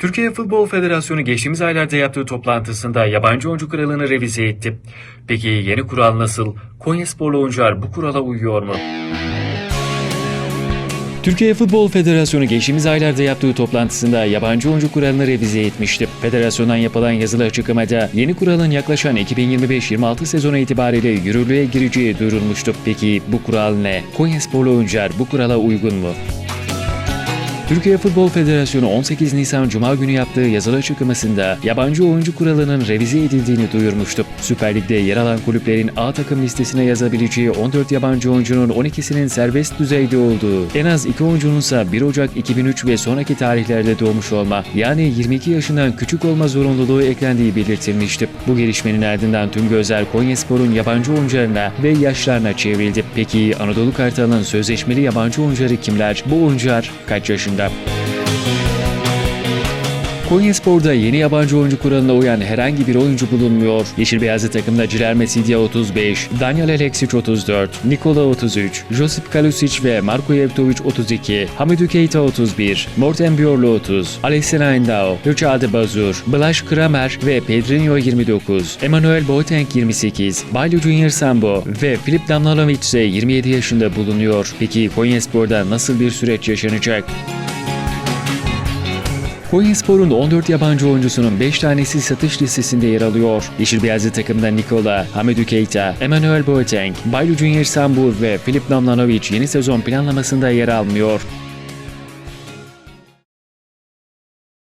Türkiye Futbol Federasyonu geçtiğimiz aylarda yaptığı toplantısında yabancı oyuncu kuralını revize etti. Peki yeni kural nasıl? Konyasporlu oyuncular bu kurala uyuyor mu? Türkiye Futbol Federasyonu geçtiğimiz aylarda yaptığı toplantısında yabancı oyuncu kuralını revize etmişti. Federasyondan yapılan yazılı açıklamada yeni kuralın yaklaşan 2025-26 sezonu itibariyle yürürlüğe gireceği duyurulmuştu. Peki bu kural ne? Konyasporlu oyuncular bu kurala uygun mu? Türkiye Futbol Federasyonu 18 Nisan Cuma günü yaptığı yazılı açıklamasında yabancı oyuncu kuralının revize edildiğini duyurmuştu. Süper Lig'de yer alan kulüplerin A takım listesine yazabileceği 14 yabancı oyuncunun 12'sinin serbest düzeyde olduğu, en az 2 oyuncunun ise 1 Ocak 2003 ve sonraki tarihlerde doğmuş olma, yani 22 yaşından küçük olma zorunluluğu eklendiği belirtilmişti. Bu gelişmenin ardından tüm gözler Konyaspor'un yabancı oyuncularına ve yaşlarına çevrildi. Peki Anadolu Kartal'ın sözleşmeli yabancı oyuncuları kimler? Bu oyuncular kaç yaşında? Konyaspor'da yeni yabancı oyuncu kuralına uyan herhangi bir oyuncu bulunmuyor. Yeşil Beyazlı takımda Ciler Mesidia 35, Daniel Alexic 34, Nikola 33, Josip Kalusic ve Marko Yevtovic 32, Hamidou Keita 31, Morten Bjorlo 30, Alessandro Endao, Richard Bazur, Blaž Kramer ve Pedrinho 29, Emmanuel Boateng 28, Bailo Junior Sambo ve Filip Damlanovic ise 27 yaşında bulunuyor. Peki Konyaspor'da nasıl bir süreç yaşanacak? Konyaspor'un 14 yabancı oyuncusunun 5 tanesi satış listesinde yer alıyor. Yeşil Beyazlı takımda Nikola, Hamidou Keita, Emmanuel Boateng, Bailo Junior Sambur ve Filip Damlanovic yeni sezon planlamasında yer almıyor.